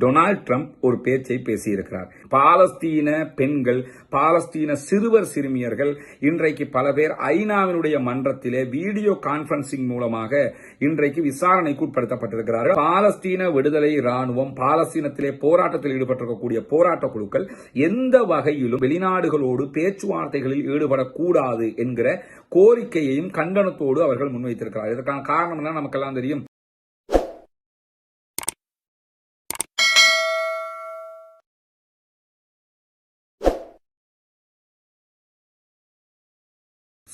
Donald Trump ஒரு பேச்சை பேசியிருக்கிறார். பாலஸ்தீன பெண்கள் பாலஸ்தீன சிறுவர் சிறுமியர்கள் இன்றைக்கு பல பேர் ஐநாவினுடைய மன்றத்திலே வீடியோ கான்பரன்சிங் மூலமாக இன்றைக்கு விசாரணைக்கு உட்படுத்தப்பட்டிருக்கிறார்கள். பாலஸ்தீன விடுதலை ராணுவம் பாலஸ்தீனத்திலே போராட்டத்தில் ஈடுபட்டிருக்கக்கூடிய போராட்ட குழுக்கள் எந்த வகையிலும் வெளிநாடுகளோடு பேச்சுவார்த்தைகளில் ஈடுபடக்கூடாது என்கிற கோரிக்கையையும் கண்டனத்தோடு அவர்கள் முன்வைத்திருக்கிறார் இதற்கான காரணம் என்ன? நமக்கெல்லாம் தெரியும்.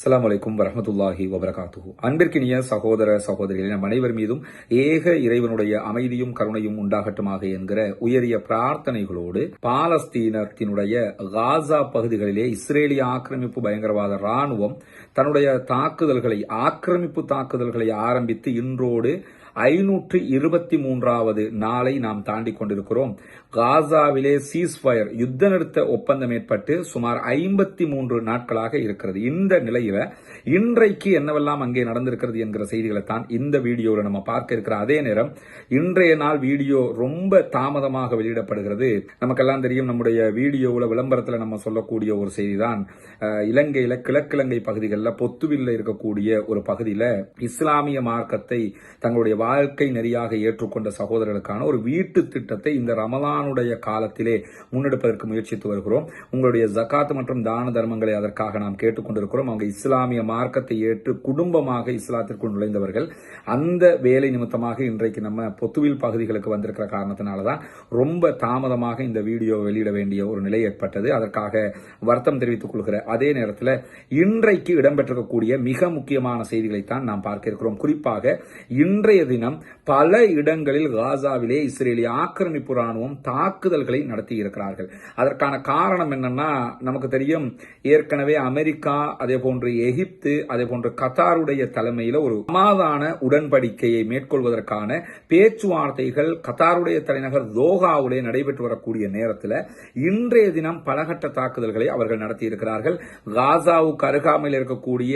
அஸ்லாம் வலைக்கும் வரமத்துல்லாஹி வபரகாத்துஹு. அன்பிற்கினிய சகோதர சகோதரிகளே நம் அனைவர் மீதும் ஏக இறைவனுடைய அமைதியும் கருணையும் உண்டாகட்டுமாக என்கிற உயரிய பிரார்த்தனைகளோடு பாலஸ்தீனத்தினுடைய காசா பகுதிகளிலே இஸ்ரேலிய ஆக்கிரமிப்பு பயங்கரவாத ராணுவம் தன்னுடைய தாக்குதல்களை ஆக்கிரமிப்பு தாக்குதல்களை ஆரம்பித்து இன்றோடு ஐநூற்று இருபத்தி மூன்றாவது நாளை நாம் தாண்டி கொண்டிருக்கிறோம். காசாவிலே சீஸ்ஃபயர் யுத்த நிறுத்த ஒப்பந்தம் ஏற்பட்டு சுமார் ஐம்பத்தி மூன்று நாட்களாக இருக்கிறது. இந்த நிலையில இன்றைக்கு என்னவெல்லாம் அங்கே நடந்திருக்கிறது என்கிற செய்திகளை தான் இந்த வீடியோவில் நம்ம பார்க்க இருக்கிற அதே நேரம் இன்றைய நாள் வீடியோ ரொம்ப தாமதமாக வெளியிடப்படுகிறது. நமக்கெல்லாம் தெரியும் நம்முடைய வீடியோவில் விளம்பரத்தில் நம்ம சொல்லக்கூடிய ஒரு செய்தி தான் இலங்கையில் கிழக்கிழங்கை பகுதிகளில் பொத்துவில்ல இருக்கக்கூடிய ஒரு பகுதியில் இஸ்லாமிய மார்க்கத்தை தங்களுடைய வாழ்க்கை நெறியாக ஏற்றுக்கொண்ட சகோதரர்களுக்கான ஒரு வீட்டு திட்டத்தை இந்த ரமலானுடைய காலத்திலே முன்னெடுப்பதற்கு முயற்சித்து வருகிறோம். உங்களுடைய ஜகாத் மற்றும் தான தர்மங்களை அதற்காக நாம் கேட்டுக்கொண்டிருக்கிறோம். அவங்க இஸ்லாமிய மார்க்கத்தை ஏற்று குடும்பமாக இஸ்லாத்திற்குள் நுழைந்தவர்கள் அந்த வேலை நிமித்தமாக இன்றைக்கு நம்ம பொத்துவில் பகுதிகளுக்கு வந்திருக்கிற காரணத்தினால தான் ரொம்ப தாமதமாக இந்த வீடியோ வெளியிட வேண்டிய ஒரு நிலை ஏற்பட்டது. அதற்காக வருத்தம் தெரிவித்துக் கொள்கிற அதே நேரத்தில் இன்றைக்கு இடம்பெற்றிருக்கக்கூடிய மிக முக்கியமான செய்திகளைத்தான் நாம் பார்க்க இருக்கிறோம். குறிப்பாக இன்றைய தினம் பல இடங்களில் காசாவிலே இஸ்ரேலிய ஆக்கிரமிப்பு ராணுவம் தாக்குதல்களை நடத்தி இருக்கிறார்கள் அதற்கான காரணம் என்னன்னா நமக்கு தெரியும் ஏற்கனவே அமெரிக்கா அதே போன்று எகிப்து அதே போன்று கத்தாருடைய தலைமையில் ஒரு சமாதான உடன்படிக்கையை மேற்கொள்வதற்கான பேச்சுவார்த்தைகள் கத்தாருடைய தலைநகர் தோஹாவிலே நடைபெற்று வரக்கூடிய நேரத்தில் இன்றைய தினம் பலகட்ட தாக்குதல்களை அவர்கள் நடத்தியிருக்கிறார்கள். காசாவுக்கு அருகாமையில் இருக்கக்கூடிய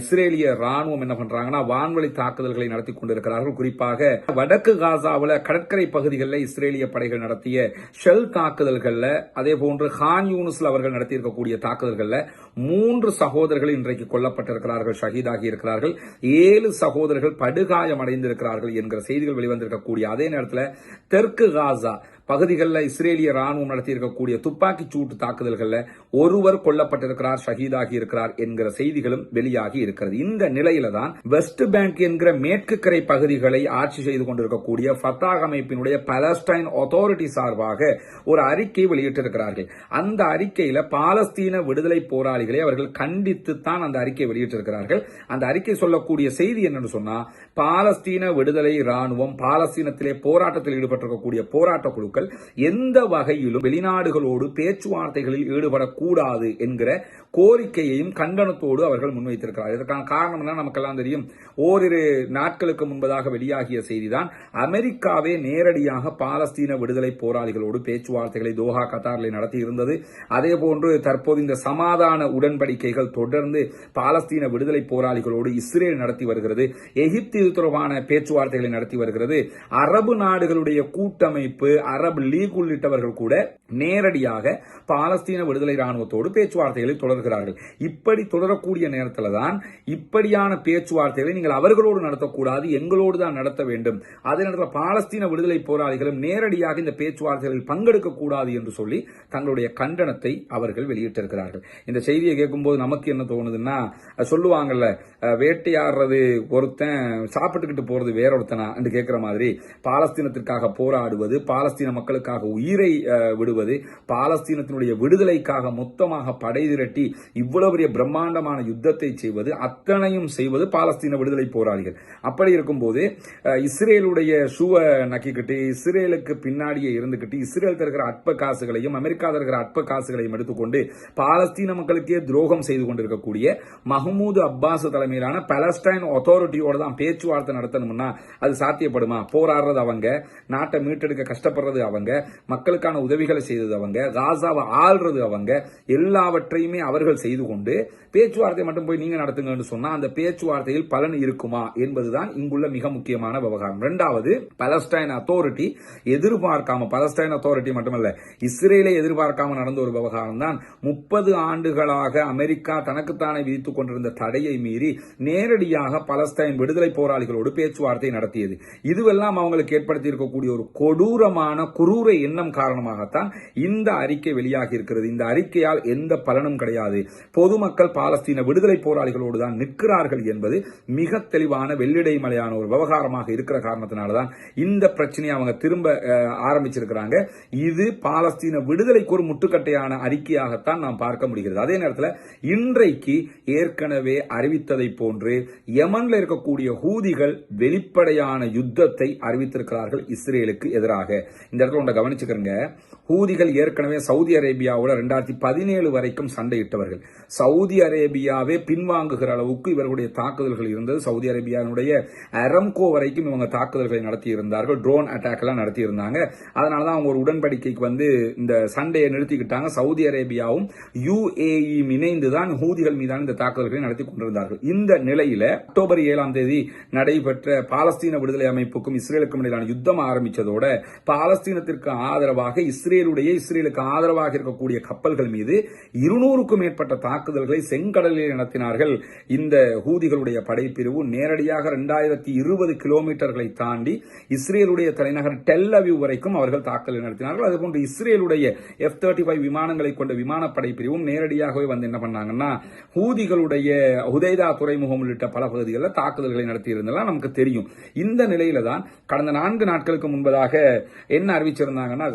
இஸ்ரேலிய ராணுவம் என்ன பண்றாங்கன்னா வான்வழி தாக்குதல்களை நடத்தி கொண்டிருக்கிறார்கள். குறிப்பாக வடக்கு காசாவில் கடற்கரை பகுதிகளில் இஸ்ரேலிய படைகள் நடத்திய ஷெல் தாக்குதல்களில் அதே போன்று ஹான் யூனிஸ்ல அவர்கள் நடத்தியிருக்கக்கூடிய தாக்குதல்களில் மூன்று சகோதரர்கள் இன்றைக்கு கொல்லப்பட்டிருக்கிறார்கள் ஷஹீதாகி இருக்கிறார்கள். ஏழு சகோதரர்கள் படுகாயம் அடைந்திருக்கிறார்கள் என்கிற செய்திகள் வெளிவந்திருக்கக்கூடிய அதே நேரத்தில் தெற்கு காசா பகுதிகளில் இஸ்ரேலிய ராணுவம் நடத்தியிருக்கக்கூடிய துப்பாக்கி சூட்டு தாக்குதல்களில் ஒருவர் கொல்லப்பட்டிருக்கிறார் ஷஹீதாகி இருக்கிறார் என்கிற செய்திகளும் வெளியாகி இருக்கிறது. இந்த நிலையில தான் வெஸ்ட் பேங்க் என்கிற மேற்கு கரை பகுதிகளை ஆட்சி செய்து கொண்டிருக்கக்கூடிய ஃபத்தாக் அமைப்பினுடைய பலஸ்டைன் அத்தாரிட்டி சார்பாக ஒரு அறிக்கை வெளியிட்டிருக்கிறார்கள். அந்த அறிக்கையில் பாலஸ்தீன விடுதலை போராளிகளை அவர்கள் கண்டித்து தான் அந்த அறிக்கை வெளியிட்டிருக்கிறார்கள். அந்த அறிக்கை சொல்லக்கூடிய செய்தி என்னன்னு சொன்னா பாலஸ்தீன விடுதலை ராணுவம் பாலஸ்தீனத்திலே போராட்டத்தில் ஈடுபட்டிருக்கக்கூடிய போராட்ட குழுக்கள் எந்த வகையிலும் வெளிநாடுகளோடு பேச்சுவார்த்தைகளில் ஈடுபடக்கூடாது என்கிற கோரிக்கையையும் கண்டனத்தோடு அவர்கள் முன்வைத்திருக்கிறார் இதற்கான காரணம் என்ன நமக்கெல்லாம் தெரியும். ஓரிரு நாட்களுக்கு முன்பதாக வெளியாகிய செய்திதான் அமெரிக்காவே நேரடியாக பாலஸ்தீன விடுதலை போராளிகளோடு பேச்சுவார்த்தைகளை தோஹா கத்தாரில் நடத்தி இருந்தது அதே போன்று தற்போது இந்த சமாதான உடன்படிக்கைகள் தொடர்ந்து பாலஸ்தீன விடுதலை போராளிகளோடு இஸ்ரேல் நடத்தி வருகிறது. எகிப்து இது தொடர்பான பேச்சுவார்த்தைகளை நடத்தி வருகிறது. அரபு நாடுகளுடைய கூட்டமைப்பு அரபு லீக் உள்ளிட்டவர்கள் கூட நேரடியாக பாலஸ்தீன விடுதலை ராணுவத்தோடு பேச்சுவார்த்தைகளை தொடர்கிறார்கள் இப்படி தொடரக்கூடிய நேரத்தில் தான் இப்படியான பேச்சுவார்த்தைகளை நீங்கள் அவர்களோடு நடத்தக்கூடாது எங்களோடு தான் நடத்த வேண்டும். அதே நேரத்தில் பாலஸ்தீன விடுதலை போராளிகளும் நேரடியாக இந்த பேச்சுவார்த்தைகளில் பங்கெடுக்கக்கூடாது என்று சொல்லி தங்களுடைய கண்டனத்தை அவர்கள் வெளியிட்டிருக்கிறார்கள். இந்த செய்தியை கேட்கும்போது நமக்கு என்ன தோணுதுன்னா சொல்லுவாங்கல்ல வேட்டையாடுறது ஒருத்தன் சாப்பிட்டுக்கிட்டு போறது வேற ஒருத்தனா என்று கேட்குற மாதிரி பாலஸ்தீனத்திற்காக போராடுவது பாலஸ்தீன மக்களுக்காக உயிரை விடுவது பாலஸ்தீனத்தினுடைய விடுதலைக்காக மொத்தமாக படை திரட்டி இவ்வளவு பெரிய பிரம்மாண்டமான யுத்தத்தை செய்வது அத்தனையும் செய்வது பாலஸ்தீன விடுதலை போராளிகள். அப்படி இருக்கும்போது இஸ்ரேலுடைய ஷூவை நக்கிக்கிட்டு இஸ்ரேலுக்கு பின்னாடியே இருந்துக்கிட்டு இஸ்ரேல் தருகிற அற்ப காசுகளையும் அமெரிக்கா தருகிற அற்ப காசுகளையும் எடுத்துக்கொண்டு பாலஸ்தீன மக்களுக்கே துரோகம் செய்து கொண்டிருக்கக்கூடிய மஹமூது அப்பாஸ் தலைமையிலான பலஸ்டைன் அத்தாரிட்டியோட தான் பேச்சுவார்த்தை நடத்தணும்னா அது சாத்தியப்படுமா? போராடுறது அவங்க நாட்டை மீட்டெடுக்க கஷ்டப்படுறது அவங்க மக்களுக்கான உதவிகளை செய்தது அவங்க காசாவை ஆள்றது அவங்க எல்லாவற்றையுமே அவர் அவர்கள் செய்து கொண்டு பேச்சுவார்த்தை மட்டும் போய் நீங்க நடத்துங்கன்னு சொன்னா அந்த பேச்சுவார்த்தையில் பலன் இருக்குமா என்பதுதான் இங்குள்ள மிக முக்கியமான விவகாரம். இரண்டாவது பலஸ்டைன் அத்தாரிட்டி எதிர்பார்க்காம பலஸ்டைன் அத்தாரிட்டி மட்டுமல்ல இஸ்ரேலை எதிர்பார்க்காம நடந்த ஒரு விவகாரம் தான் முப்பது ஆண்டுகளாக அமெரிக்கா தனக்குத்தானே விதித்துக் கொண்டிருந்த தடையை மீறி நேரடியாக பலஸ்டைன் விடுதலை போராளிகளோடு பேச்சுவார்த்தை நடத்தியது. இதுவெல்லாம் அவங்களுக்கு ஏற்படுத்தி இருக்கக்கூடிய ஒரு கொடூரமான குரூர எண்ணம் காரணமாகத்தான் இந்த அறிக்கை வெளியாகி இருக்கிறது. இந்த அறிக்கையால் எந்த பலனும் கிடையாது. பொதுமக்கள் பாலஸ்தீன விடுதலை போராளிகளோடு தான் நிற்கிறார்கள் என்பது மிக தெளிவான வெள்ளிடை மலையான ஒரு விவகாரமாக இருக்கிற காரணத்தினாலதான் இந்த பிரச்சனையை அவங்க திரும்ப ஆரம்பிச்சிருக்கிறாங்க. இது பாலஸ்தீன விடுதலைக்கு ஒரு முட்டுக்கட்டையான அறிக்கையாகத்தான் நாம் பார்க்க முடிகிறது. அதே நேரத்தில் இன்றைக்கு ஏற்கனவே அறிவித்ததை போன்று யமன்ல இருக்கக்கூடிய ஹூதிகள் வெளிப்படையான யுத்தத்தை அறிவித்திருக்கிறார்கள் இஸ்ரேலுக்கு எதிராக. இந்த இடத்துல ஒன்றை கவனிச்சுக்கிறங்க. ஹூதிகள் ஏற்கனவே சவுதி அரேபியாவோட ரெண்டாயிரத்தி பதினேழு வரைக்கும் சண்டையிட்டவர்கள். சவுதி அரேபியாவே பின்வாங்குகிற அளவுக்கு இவர்களுடைய தாக்குதல்கள் இருந்தது. சவுதி அரேபியாவினுடைய அரம்கோ வரைக்கும் இவங்க தாக்குதல்களை நடத்தியிருந்தார்கள். ட்ரோன் அட்டாக் எல்லாம் நடத்தியிருந்தாங்க. அதனால அதனாலதான் அவங்க ஒரு உடன்படிக்கைக்கு வந்து இந்த சண்டையை நிறுத்திக்கிட்டாங்க. சவுதி அரேபியாவும் யுஏஇ இணைந்து தான் ஹூதிகள் மீதான இந்த தாக்குதல்களை நடத்தி கொண்டிருந்தார்கள். இந்த நிலையில அக்டோபர் ஏழாம் தேதி நடைபெற்ற பாலஸ்தீன விடுதலை அமைப்புக்கும் இஸ்ரேலுக்கும் இடையிலான யுத்தம் ஆரம்பித்ததோட பாலஸ்தீனத்திற்கு ஆதரவாக இஸ்ரேலுடைய இஸ்ரேலுக்கு ஆதரவாக இருக்கக்கூடிய கப்பல்கள் மீது இருநூறுக்கும் மேற்பட்ட தாக்குதல்களை செங்கடலில் நடத்தினார்கள். இந்த ஹூதிகளுடைய படைப்பிரிவு நேரடியாக இரண்டாயிரத்தி இருபது கிலோமீட்டர்களை தாண்டி இஸ்ரேலுடைய தலைநகர் டெல் அவிவ் வரைக்கும் அவர்கள் தாக்குதல் நடத்தினார்கள். அதுபோன்று இஸ்ரேலுடைய எஃப் தேர்ட்டி ஃபைவ் விமானங்களை கொண்ட விமானப்படை பிரிவும் நேரடியாகவே வந்து என்ன பண்ணாங்கன்னா ஹூதிகளுடைய உதைதா துறைமுகம் உள்ளிட்ட பல பகுதிகளில் தாக்குதல்களை நடத்தியிருந்தெல்லாம் நமக்கு தெரியும். இந்த நிலையில தான் கடந்த நான்கு நாட்களுக்கு முன்பதாக என்ன அறிவிச்சிருந்தாங்கன்னா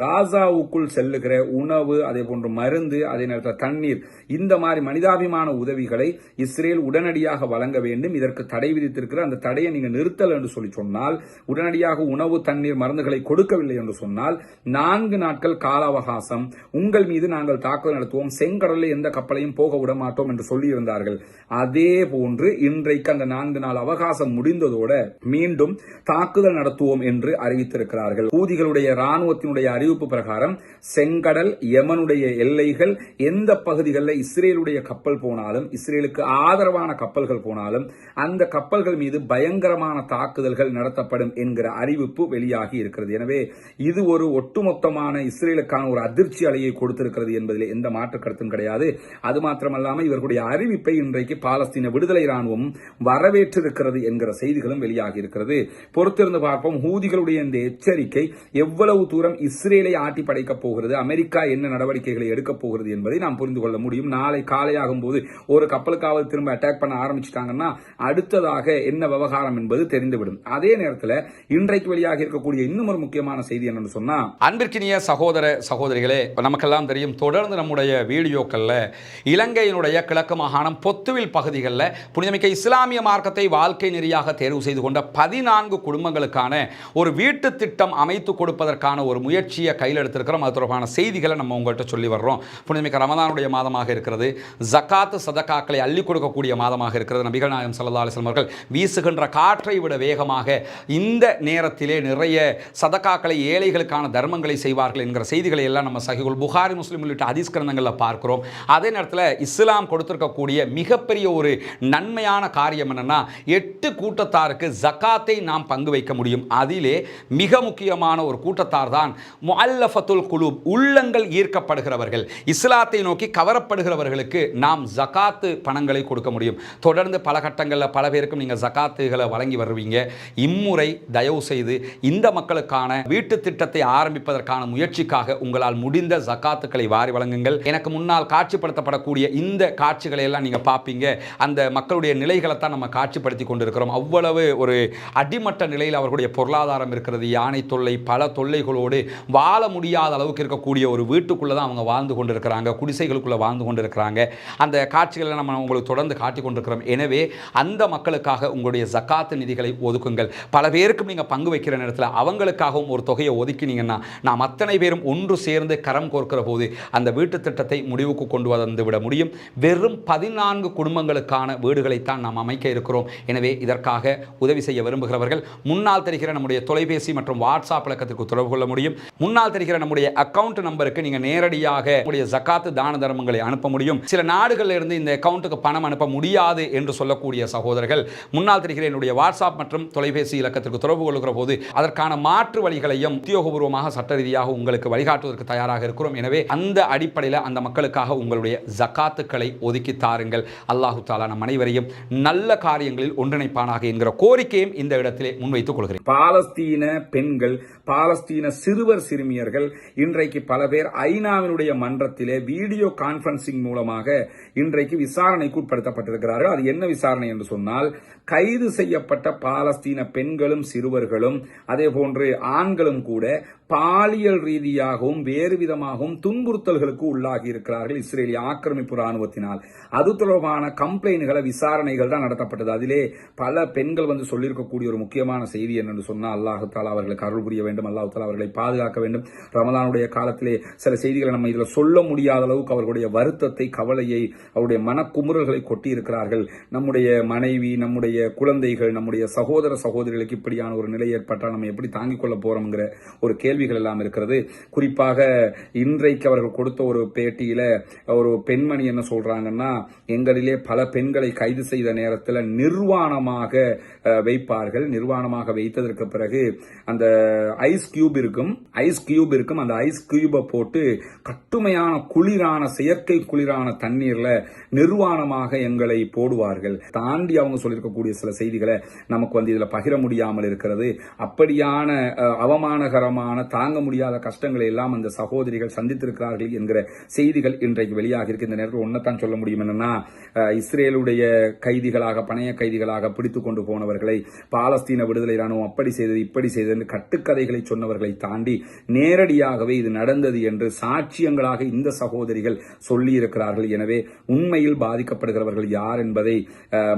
உடம்புக்குள் செல்லுகிற உணவு அதே போன்று மருந்து அதே நேரத்தில் தண்ணீர் இந்த மாதிரி மனிதாபிமான உதவிகளை இஸ்ரேல் உடனடியாக வழங்க வேண்டும். இதற்கு தடை விதித்திருக்கிற அந்த தடையை நீங்கள் நிறுத்தல் என்று சொல்லி சொன்னால் உடனடியாக உணவு தண்ணீர் மருந்துகளை கொடுக்கவில்லை என்று சொன்னால் நான்கு நாட்கள் கால அவகாசம் உங்கள் மீது நாங்கள் தாக்குதல் நடத்துவோம். செங்கடலில் எந்த கப்பலையும் போக விட மாட்டோம் என்று சொல்லியிருந்தார்கள். அதே போன்று இன்றைக்கு அந்த நான்கு நாள் அவகாசம் முடிந்ததோட மீண்டும் தாக்குதல் நடத்துவோம் என்று அறிவித்திருக்கிறார்கள். ஊதிகளுடைய ராணுவத்தினுடைய அறிவிப்பு பிரகாரம் செங்கடல் யமனுடைய எல்லைகள் எந்த பகுதிகளில் இஸ்ரேலுடைய கப்பல் போனாலும் இஸ்ரேலுக்கு ஆதரவான கப்பல்கள் போனாலும் அந்த கப்பல்கள் மீது பயங்கரமான தாக்குதல்கள் நடத்தப்படும் என்கிற அறிவிப்பு வெளியாகி இருக்கிறது. எனவே இது ஒரு ஒட்டுமொத்தமான இஸ்ரேலுக்கான ஒரு அதிர்ச்சி அலையை கொடுத்திருக்கிறது என்பதில் எந்த மாற்று கருத்தும் கிடையாது. அது மாத்திரமல்லாமல் இவர்களுடைய அறிவிப்பை இன்றைக்கு பாலஸ்தீன விடுதலை ராணுவம் வரவேற்றிருக்கிறது என்கிற செய்திகளும் வெளியாகி இருக்கிறது. பொறுத்திருந்து பார்ப்போம். ஹூதிகளுடைய இந்த எச்சரிக்கை எவ்வளவு தூரம் இஸ்ரேலை ஆட்டி படைக்கப் போகிறது அமெரிக்கா என்ன நடவடிக்கைகளை எடுக்கப் போகிறது என்பதை நாம் புரிந்து கொள்ள முடியும். நாளை காலையாகும் போது ஒரு கப்பலுக்காவது திரும்ப அட்டாக் பண்ண ஆரம்பிச்சிட்டாங்கன்னா அடுத்ததாக என்ன விவகாரம் என்பது தெரிந்துவிடும். அதே நேரத்தில் இன்றைக்கு வெளியாக இருக்கக்கூடிய இன்னும் ஒரு முக்கியமான செய்தி என்னன்னு சொன்னா அன்பிற்கினிய சகோதர சகோதரிகளே நமக்கெல்லாம் தெரியும் தொடர்ந்து நம்முடைய வீடியோக்களில் இலங்கையினுடைய கிழக்கு மாகாணம் பொத்துவில் பகுதிகளில் புனிதமிக்க இஸ்லாமிய மார்க்கத்தை வாழ்க்கை நெறியாக தேர்வு செய்து கொண்ட பதினான்கு குடும்பங்களுக்கான ஒரு வீட்டு திட்டம் அமைத்து கொடுப்பதற்கான ஒரு முயற்சியை கையில் எடுத்திருக்கிறோம். அது தொடர்பான செய்திகளை நம்ம உங்கள்கிட்ட சொல்லி வர்றோம். புனிதமிக்க ரமதானுடைய மாதமாக இருக்கிறது. ஜக்காத்து சதக்காக்களை அள்ளி கொடுக்கக்கூடிய மாதமாக இருக்கிறது. நபிகள் நாயகம் சல்லா அலிஸ்லாம் அவர்கள் வீசுகின்ற காற்றை விட வேகமாக இந்த நேரத்திலே நிறைய சதக்காக்களை ஏழைகளுக்கான தர்மங்களை செய்வார்கள் என்கிற செய்திகளை எல்லாம் நம்ம சகிகுல் புகாரி முஸ்லீம் உள்ளிட்ட ஹதீஸ் கிரந்தங்களில் பார்க்கிறோம். அதே நேரத்தில் இஸ்லாம் கொடுத்திருக்கக்கூடிய மிகப்பெரிய ஒரு நன்மையான காரியம் என்னென்னா எட்டு கூட்டத்தாருக்கு ஜக்காத்தை நாம் பங்கு வைக்க முடியும். அதிலே மிக முக்கியமான ஒரு கூட்டத்தார் தான் முல்லஃபத்துல் குலூப் உள்ளங்கள் ஈர்க்கப்படுகிறவர்கள் இஸ்லாத்தை நோக்கி கவரப்படுகிறவர்களுக்கு நாம் ஜகாத்து பணங்களை கொடுக்க முடியும். தொடர்ந்து பல கட்டங்களில் பல பேருக்கும் நீங்கள் ஜகாத்துகளை வழங்கி வருவீங்க. இம்முறை தயவு செய்து இந்த மக்களுக்கான வீட்டு திட்டத்தை ஆரம்பிப்பதற்கான முயற்சிக்காக உங்களால் முடிந்த ஜகாத்துக்களை வாரி வழங்குங்கள். எனக்கு முன்னால் காட்சிப்படுத்தப்படக்கூடிய இந்த காட்சிகளை எல்லாம் நீங்கள் பார்ப்பீங்க அந்த மக்களுடைய நிலைகளை தான் நம்ம காட்சிப்படுத்தி கொண்டிருக்கிறோம். அவ்வளவு ஒரு அடிமட்ட நிலையில் அவர்களுடைய பொருளாதாரம் இருக்கிறது. யானை தொல்லை பல தொல்லைகளோடு வாழ முடியாத அளவுக்கு இருக்கக்கூடிய ஒரு வீட்டுக்குள்ளே தான் அவங்க வாழ்ந்து கொண்டிருக்கிறாங்க குடிசைகளுக்குள்ளே வாழ்ந்து கொண்டிருக்கிறாங்க. அந்த காட்சிகளை நம்ம உங்களுக்கு தொடர்ந்து காட்டி கொண்டிருக்கிறோம். எனவே அந்த மக்களுக்காக உங்களுடைய ஜக்காத்து நிதிகளை ஒதுக்குங்கள். பல பேருக்கும் நீங்கள் பங்கு வைக்கிற நேரத்தில் அவங்களுக்காகவும் ஒரு தொகையை ஒதுக்கினீங்கன்னா நாம் அத்தனை பேரும் ஒன்று சேர்ந்து கரம் கோர்க்கிற போது அந்த வீட்டு திட்டத்தை முடிவுக்கு கொண்டு வந்து விட முடியும். வெறும் பதினான்கு குடும்பங்களுக்கான வீடுகளைத்தான் நாம் அமைக்க இருக்கிறோம். எனவே இதற்காக உதவி செய்ய விரும்புகிறவர்கள் முன்னால் தெரிகிற நம்முடைய தொலைபேசி மற்றும் வாட்ஸ்அப் இலக்கத்திற்கு தொடர்பு கொள்ள முடியும். முன்னால் தெரிகிற நம்முடைய அக்கவுண்ட் நம்பருக்கு நீங்கள் நேரடியாக உங்களுடைய ஜக்காத்து தான தர்மங்களை அனுப்ப முடியும். சில நாடுகளில் இருந்து இந்த அக்கவுண்ட்டுக்கு பணம் அனுப்ப முடியாது என்று சொல்லக்கூடிய சகோதரர்கள் முன்னால் தெரிகிற என்னுடைய வாட்ஸ்அப் மற்றும் தொலைபேசி இலக்கத்திற்கு தொடர்பு கொள்கிற போது அதற்கான மாற்று வழிகளையும் உத்தியோகபூர்வமாக சட்ட ரீதியாக உங்களுக்கு வழிகாட்டுவதற்கு தயாராக இருக்கிறோம். எனவே அந்த அடிப்படையில் அந்த மக்களுக்காக உங்களுடைய ஜக்காத்துக்களை ஒதுக்கி தாருங்கள். அல்லாஹு தாலா நம் அனைவரையும் நல்ல காரியங்களில் ஒன்றிணைப்பானாக என்கிற கோரிக்கையும் இந்த இடத்திலே முன்வைத்துக் கொள்கிறேன். பாலஸ்தீன பெண்கள் பாலஸ்தீன சிறுவர் சிறுமியர்கள் இன்றைக்கு பல பேர் ஐநாவினுடைய மன்றத்திலே வீடியோ கான்பரன்சிங் மூலமாக இன்றைக்கு விசாரணைக்கு உட்படுத்தப்பட்டிருக்கிறார்கள். அது என்ன விசாரணை என்று சொன்னால் கைது செய்யப்பட்ட பாலஸ்தீன பெண்களும் சிறுவர்களும் அதே போன்று ஆண்களும் கூட பாலியல் ரீதியாகவும் வேறு விதமாகவும் துன்புறுத்தல்களுக்கு உள்ளாகி இருக்கிறார்கள் இஸ்ரேலிய ஆக்கிரமிப்பு ராணுவத்தினால் அது தொடர்பான கம்ப்ளைண்ட்களை விசாரணைகள் தான் நடத்தப்பட்டது. அதிலே பல பெண்கள் வந்து சொல்லியிருக்கக்கூடிய ஒரு முக்கியமான செய்தி என்னென்று சொன்னால் அல்லாஹு தாலா அவர்களுக்கு அருள் புரிய வேண்டும் அல்லாஹு தாலா அவர்களை பாதுகாக்க வேண்டும். ரமதானுடைய காலத்திலே சில செய்திகளை நம்ம இதில் சொல்ல முடியாத அளவுக்கு அவர்களுடைய வருத்தத்தை கவலையை அவருடைய மனக்குமுறல்களை கொட்டி இருக்கிறார்கள் நம்முடைய மனைவி நம்முடைய குழந்தைகள் நம்முடைய சகோதர சகோதரிகளுக்கு இப்படியான ஒரு நிலை ஏற்பட்டால் நம்ம எப்படி தாங்கிக் கொள்ள போறோம்ங்கிற ஒரு கேள்விகள் எல்லாம் இருக்கிறது. குறிப்பாக இன்றைக்கு அவர்கள் கொடுத்த ஒரு பேட்டியில ஒரு பெண்மணி என்ன சொல்றாங்கன்னா எங்களிலே பல பெண்களை கைது செய்த நேரத்தில் நிர்வாணமாக வைப்பார்கள். நிர்வாணமாக வைத்ததற்கு பிறகு அந்த ஐஸ் கியூப் இருக்கும் ஐஸ் கியூப் இருக்கும். அந்த ஐஸ் கியூபை போட்டு கட்டுமையான குளிரான செயற்கை குளிரான தண்ணீர்ல நிர்வாணமாக எங்களை போடுவார்கள். தாண்டி அவங்க சொல்லியிருக்கக்கூடிய சில செய்திகளை நமக்கு வந்து இதில் பகிர முடியாமல் இருக்கிறது. அப்படியான அவமானகரமான தாங்க முடியாத கஷ்டங்களை எல்லாம் அந்த சகோதரிகள் சந்தித்திருக்கிறார்கள் என்கிற செய்திகள் இன்றைக்கு வெளியாக இருக்கு. இந்த நேரத்தில் ஒன்னத்தான் சொல்ல முடியும். என்னன்னா இஸ்ரேலுடைய கைதிகளாக பணைய கைதிகளாக பிடித்து கொண்டு போனவர்களை பாலஸ்தீன விடுதலை ராணுவம் அப்படி செய்தது இப்படி செய்தது என்று கட்டுக்கதைகளை சொன்னவர்களை தாண்டி நேரடியாகவே இது நடந்தது என்று சாட்சியங்களாக இந்த சகோதரிகள் சொல்லியிருக்கிறார்கள். எனவே உண்மையில் பாதிக்கப்படுகிறவர்கள் யார் என்பதை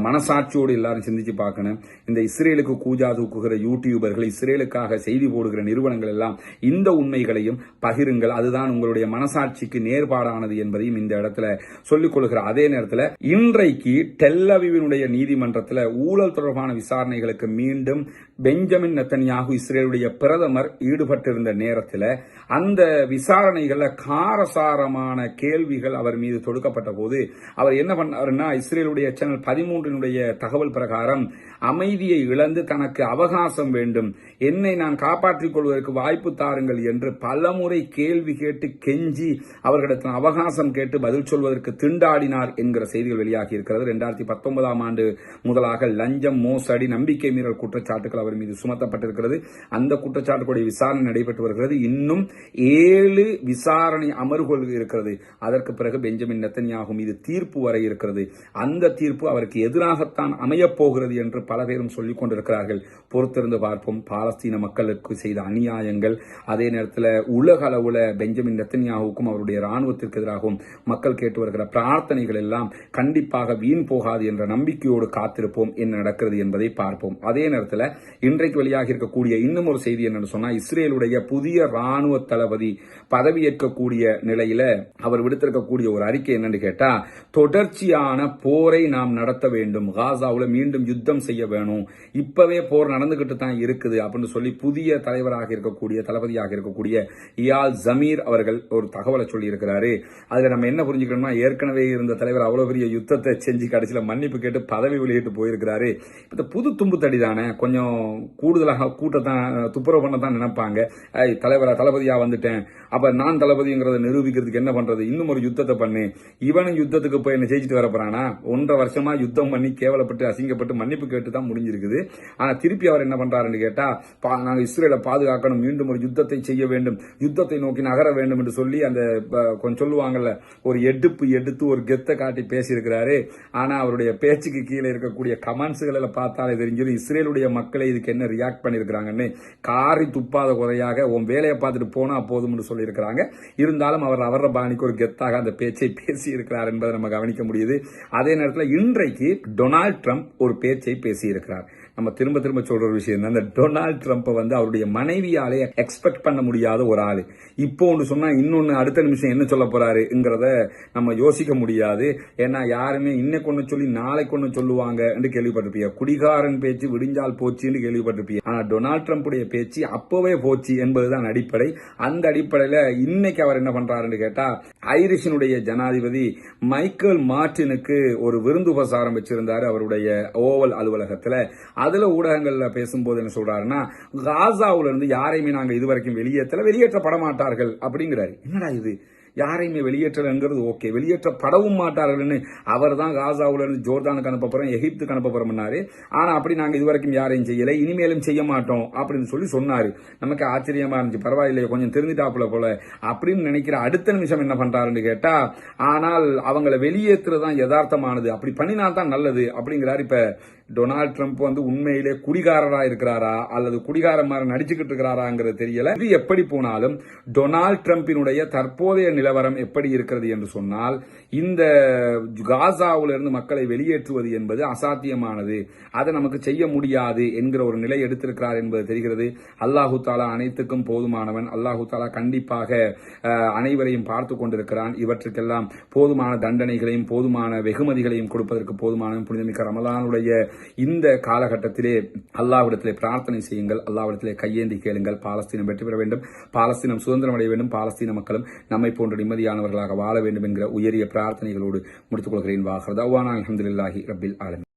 மனசாட்சியோடு எல்லாரும் சிந்திச்சு பார்க்கணும். இந்த இஸ்ரேலுக்கு கூஜா தூக்குகிற யூடியூபர்கள் இஸ்ரேலுக்காக செய்தி போடுகிற நிறுவனங்கள் எல்லாம் இந்த உண்மைகளையும் பகிருங்கள். அதுதான் உங்களுடைய மனசாட்சிக்கு நேர்பாடானது என்பதையும் இந்த இடத்துல சொல்லிக் கொள்கிற அதே நேரத்தில் இன்றைக்கு டெல்லவிவினுடைய நீதிமன்றத்தில் ஊழல் தொடர்பான விசாரணைகளுக்கு மீண்டும் பெஞ்சமின் நெத்தன்யாகு இஸ்ரேலுடைய பிரதமர் ஈடுபட்டிருந்த நேரத்தில் அந்த விசாரணைகளில் காரசாரமான கேள்விகள் அவர் மீது தொடுக்கப்பட்ட போது அவர் என்ன பண்ணாருன்னா இஸ்ரேலுடைய சேனல் பதிமூன்றினுடைய தகவல் பிரகாரம் அமைதியை இழந்து தனக்கு அவகாசம் வேண்டும் என்னை நான் காப்பாற்றிக் கொள்வதற்கு வாய்ப்பு தாருங்கள் என்று பலமுறை கேள்வி கேட்டு கெஞ்சி அவர்களிடத்தில் அவகாசம் கேட்டு பதில் சொல்வதற்கு திண்டாடினார் என்கிற செய்திகள் வெளியாகி இருக்கிறது. ரெண்டாயிரத்தி பத்தொன்பதாம் ஆண்டு முதலாக லஞ்சம் மோசடி நம்பிக்கை மீறல் குற்றச்சாட்டுகள் அவர் மீது சுமத்தப்பட்டிருக்கிறது. அந்த குற்றச்சாட்டுக்குடைய விசாரணை நடைபெற்று வருகிறது. இன்னும் ஏழு விசாரணை அமர்வுகள் இருக்கிறது. அதற்கு பிறகு பெஞ்சமின் நெத்தன்யாகு மீது தீர்ப்பு வர இருக்கிறது. அந்த தீர்ப்பு அவருக்கு எதிராகத்தான் அமையப் போகிறது என்று பல பேரும் சொல்லிக் கொண்டிருக்கிறார்கள். பொறுத்திருந்து பார்ப்போம். பாலஸ்தீன மக்களுக்கு செய்த அநியாயங்கள். அதே நேரத்தில் உலக அளவுல பெஞ்சமின் நெத்தன்யாகுக்கும் அவருடைய ராணுவத்திற்கு எதிராகவும் மக்கள் கேட்டு வருகிற பிரார்த்தனைகள் எல்லாம் கண்டிப்பாக வீண் போகாது என்ற நம்பிக்கையோடு காத்திருப்போம். என்ன நடக்கிறது என்பதை பார்ப்போம். அதே நேரத்தில் இன்றைக்கு வெளியாக இருக்கக்கூடிய இன்னும் ஒரு செய்தி என்னன்னு சொன்னா இஸ்ரேலுடைய புதிய ராணுவ தளபதி பதவியேற்கக்கூடிய நிலையில அவர் விடுத்திருக்கக்கூடிய ஒரு அறிக்கை என்னன்னு கேட்டா தொடர்ச்சியான போரை நாம் நடத்த வேண்டும். காசாவில் மீண்டும் யுத்தம் செய்ய வேணும். இப்பவே போர் நடந்துகிட்டு தான் இருக்குது. அப்படின்னு சொல்லி புதிய தலைவராக இருக்கக்கூடிய தளபதியாக இருக்கக்கூடிய இயால் ஜமீர் அவர்கள் ஒரு தகவலை சொல்லி இருக்கிறாரு அதுல நம்ம என்ன புரிஞ்சுக்கணும்னா ஏற்கனவே இருந்த தலைவர் அவ்வளவு பெரிய யுத்தத்தை செஞ்சு கடைசியில் மன்னிப்பு கேட்டு பதவி வெளியிட்டு போயிருக்கிறாரு. இந்த புது தும்பு தடி தானே கொஞ்சம் கூடுதலாக கூட்டத்தான் துப்புரவு பண்ண தான் நினைப்பாங்க. ஐய், தலைவரா தளபதியாக வந்துட்டேன். அப்போ நான் தளபதிங்கிறத நிரூபிக்கிறதுக்கு என்ன பண்ணுறது இன்னும் ஒரு யுத்தத்தை பண்ணு. இவனும் யுத்தத்துக்கு போய் என்ன ஜெயிச்சுட்டு வரப்போறானா ஒன்றரை வருஷமாக யுத்தம் பண்ணி கேவலப்பட்டு அசிங்கப்பட்டு மன்னிப்பு கேட்டு தான் முடிஞ்சிருக்குது. ஆனால் திருப்பி அவர் என்ன பண்ணுறாருன்னு கேட்டால் பா- நாங்கள் இஸ்ரேலை பாதுகாக்கணும் மீண்டும் ஒரு யுத்தத்தை செய்ய வேண்டும் யுத்தத்தை நோக்கி நகர வேண்டும் என்று சொல்லி அந்த ப- கொஞ்சம் சொல்லுவாங்கல்ல ஒரு எடுப்பு எடுத்து ஒரு கெத்தை காட்டி பேசியிருக்கிறாரு. ஆனால் அவருடைய பேச்சுக்கு கீழே இருக்கக்கூடிய கமெண்ட்ஸுகளில் பார்த்தாலே தெரிஞ்சிடும் இஸ்ரேலுடைய மக்களை இது இதுக்கு என்ன ரியாக்ட் பண்ணியிருக்கிறாங்கன்னு காரி துப்பாத குறையாக உன் வேலையை பார்த்துட்டு போனா போதும்னு சொல்லியிருக்கிறாங்க. இருந்தாலும் அவர் அவர பாணிக்கு ஒரு கெத்தாக அந்த பேச்சை பேசி இருக்கிறார் என்பதை நம்ம கவனிக்க முடியுது. அதே நேரத்தில் இன்றைக்கு டொனால்ட் ட்ரம்ப் ஒரு பேச்சை பேசி இருக்கிறார் நம்ம திரும்ப திரும்ப சொல்ற ஒரு விஷயம் அந்த இந்த டொனால்ட் ட்ரம்ப்பை வந்து அவருடைய மனைவியாலே எக்ஸ்பெக்ட் பண்ண முடியாத ஒரு ஆளு. இப்போ ஒன்று சொன்னா இன்னொன்னு அடுத்த நிமிஷம் என்ன சொல்ல போறாருங்கிறத நம்ம யோசிக்க முடியாது. ஏன்னா யாருமே இன்னைக்கு ஒன்று சொல்லி நாளைக்கு ஒன்று சொல்லுவாங்க என்று கேள்விப்பட்டிருப்பீங்க. குடிகாரன் பேச்சு விடிஞ்சால் போச்சுன்னு கேள்விப்பட்டிருப்பீங்க. ஆனால் டொனால்ட் ட்ரம்ப்புடைய பேச்சு அப்பவே போச்சு என்பதுதான் அடிப்படை. அந்த அடிப்படையில இன்னைக்கு அவர் என்ன பண்றாருன்னு கேட்டா ஐரிஷினுடைய ஜனாதிபதி மைக்கேல் மார்டினுக்கு ஒரு விருந்து உபசாரம் வச்சிருந்தாரு அவருடைய ஓவல் அலுவலகத்துல. அதில் ஊடகங்களில் பேசும்போது என்ன சொல்கிறாருன்னா காசாவுல இருந்து யாரையுமே இது வரைக்கும் வெளியேற்றல வெளியேற்றப்பட மாட்டார்கள் அப்படிங்கிறாரு. என்னடா இது? யாரையுமே வெளியேற்றலங்கிறது ஓகே. வெளியேற்றப்படவும் மாட்டார்கள்னு அவர் தான் காசாவுல இருந்து ஜோர்தானுக்கு அனுப்ப போறோம் எகிப்துக்கு அனுப்ப போகிறோம்னாரு ஆனால் அப்படி இது வரைக்கும் யாரையும் செய்யலை இனிமேலும் செய்ய மாட்டோம் அப்படின்னு சொல்லி சொன்னார். நமக்கு ஆச்சரியமா இருந்துச்சு. பரவாயில்லையே கொஞ்சம் தெரிஞ்சுட்டாப்புல போல. அப்படின்னு நினைக்கிற அடுத்த நிமிஷம் என்ன பண்ணுறாருன்னு கேட்டால் ஆனால் அவங்கள வெளியேற்றுறது தான் யதார்த்தமானது. அப்படி பண்ணினா தான் நல்லது அப்படிங்கிறாரு இப்போ டொனால்ட் ட்ரம்ப் வந்து உண்மையிலே குடிகாரராக இருக்கிறாரா அல்லது குடிகார மாதிரி நடிச்சுக்கிட்டு இருக்கிறாராங்கிறது தெரியல. இது எப்படி போனாலும் டொனால்ட் ட்ரம்பினுடைய தற்போதைய நிலவரம் எப்படி இருக்கிறது என்று சொன்னால் இந்த காசாவிலிருந்து மக்களை வெளியேற்றுவது என்பது அசாத்தியமானது. அதை நமக்கு செய்ய முடியாது என்கிற ஒரு நிலை எடுத்திருக்கிறார் என்பது தெரிகிறது. அல்லாஹு தாலா அனைத்துக்கும் போதுமானவன். அல்லாஹு தாலா கண்டிப்பாக அனைவரையும் பார்த்து கொண்டிருக்கிறான். இவற்றுக்கெல்லாம் போதுமான தண்டனைகளையும் போதுமான வெகுமதிகளையும் கொடுப்பதற்கு போதுமான புனிதமிக்க ரமலானுடைய இந்த காலகட்டத்திலே அல்லாவிடத்திலே பிரார்த்தனை செய்யுங்கள். அல்லாவிடத்திலே கையேந்தி கேளுங்கள். பாலஸ்தீனம் வெற்றி பெற வேண்டும். பாலஸ்தீனம் சுதந்திரம் அடைய வேண்டும். பாலஸ்தீன மக்களும் நம்மை போன்ற நிம்மதியானவர்களாக வாழ வேண்டும் என்கிற உயரிய பிரார்த்தனைகளோடு முடித்துக் கொள்கிறேன். வாஹர்தாவானா அலமதுல்லாஹி ரபில் ஆலமி